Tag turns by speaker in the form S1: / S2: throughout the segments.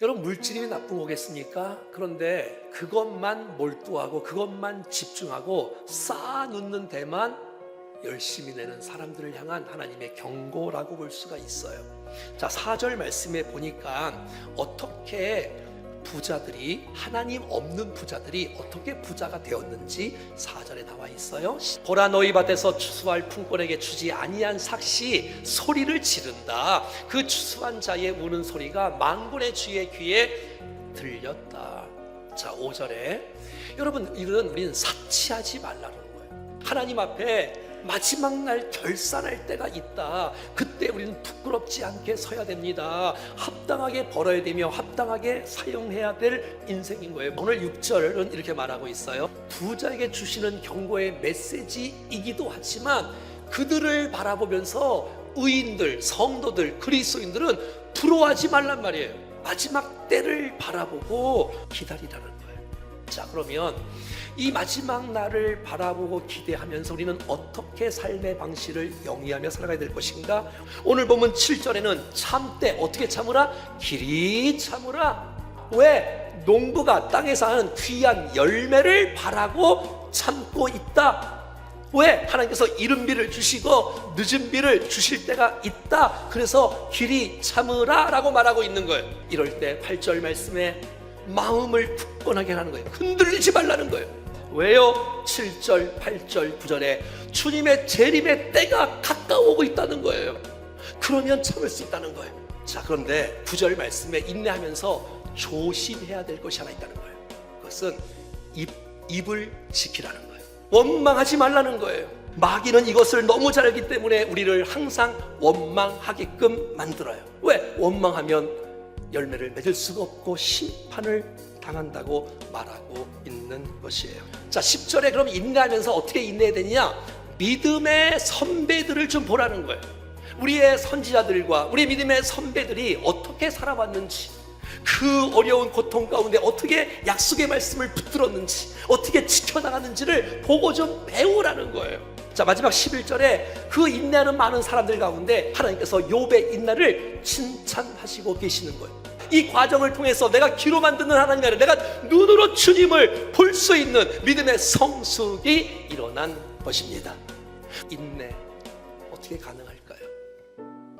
S1: 여러분 물질이 나쁜 거겠습니까? 그런데 그것만 몰두하고 그것만 집중하고 쌓아놓는 데만 열심히 내는 사람들을 향한 하나님의 경고라고 볼 수가 있어요. 자, 4절 말씀에 보니까 어떻게 부자들이 하나님 없는 부자들이 어떻게 부자가 되었는지 4절에 나와 있어요. 보라 너희 밭에서 추수할 품꾼에게 주지 아니한 삭시 소리를 지른다. 그 추수한 자의 우는 소리가 만군의 주의 귀에 들렸다. 자, 5절에 여러분 이런 우리는 사치하지 말라는 거예요. 하나님 앞에 마지막 날 결산할 때가 있다. 그때 우리는 부끄럽지 않게 서야 됩니다. 합당하게 벌어야 되며 합당하게 사용해야 될 인생인 거예요. 오늘 6절은 이렇게 말하고 있어요. 부자에게 주시는 경고의 메시지이기도 하지만 그들을 바라보면서 의인들, 성도들, 그리스도인들은 부러워하지 말란 말이에요. 마지막 때를 바라보고 기다리라는 거예요. 자, 그러면 이 마지막 날을 바라보고 기대하면서 우리는 어떻게 삶의 방식을 영위하며 살아가야 될 것인가? 오늘 보면 7절에는 참때 어떻게 참으라? 길이 참으라. 왜? 농부가 땅에서 하는 귀한 열매를 바라고 참고 있다. 왜? 하나님께서 이른 비를 주시고 늦은 비를 주실 때가 있다. 그래서 길이 참으라 라고 말하고 있는 거예요. 이럴 때 8절 말씀에 마음을 굳건하게 하는 거예요. 흔들리지 말라는 거예요. 왜요? 7절, 8절, 9절에 주님의 재림의 때가 가까워오고 있다는 거예요. 그러면 참을 수 있다는 거예요. 자, 그런데 9절 말씀에 인내하면서 조심해야 될 것이 하나 있다는 거예요. 그것은 입, 입을 지키라는 거예요. 원망하지 말라는 거예요. 마귀는 이것을 너무 잘 알기 때문에 우리를 항상 원망하게끔 만들어요. 왜? 원망하면 열매를 맺을 수가 없고 심판을 당한다고 말하고 있는 것이에요. 자, 10절에 그럼 인내하면서 어떻게 인내해야 되냐? 믿음의 선배들을 좀 보라는 거예요. 우리의 선지자들과 우리 믿음의 선배들이 어떻게 살아왔는지 그 어려운 고통 가운데 어떻게 약속의 말씀을 붙들었는지 어떻게 지켜나가는지를 보고 좀 배우라는 거예요. 자 마지막 11절에 그 인내하는 많은 사람들 가운데 하나님께서 욥의 인내를 칭찬하시고 계시는 거예요. 이 과정을 통해서 내가 귀로 만드는 하나님 나라 내가 눈으로 주님을 볼 수 있는 믿음의 성숙이 일어난 것입니다. 인내 어떻게 가능할까요?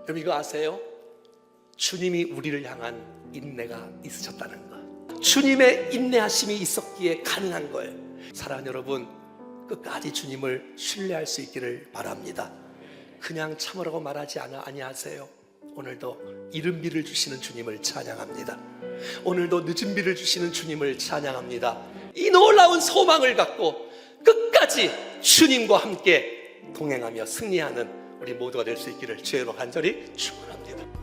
S1: 여러분 이거 아세요? 주님이 우리를 향한 인내가 있으셨다는 거. 주님의 인내하심이 있었기에 가능한 거예요. 사랑하는 여러분, 끝까지 주님을 신뢰할 수 있기를 바랍니다. 그냥 참으라고 말하지 않아 아니하세요. 오늘도 이른 비를 주시는 주님을 찬양합니다. 오늘도 늦은 비를 주시는 주님을 찬양합니다. 이 놀라운 소망을 갖고 끝까지 주님과 함께 동행하며 승리하는 우리 모두가 될 수 있기를 주의로 간절히 축원합니다.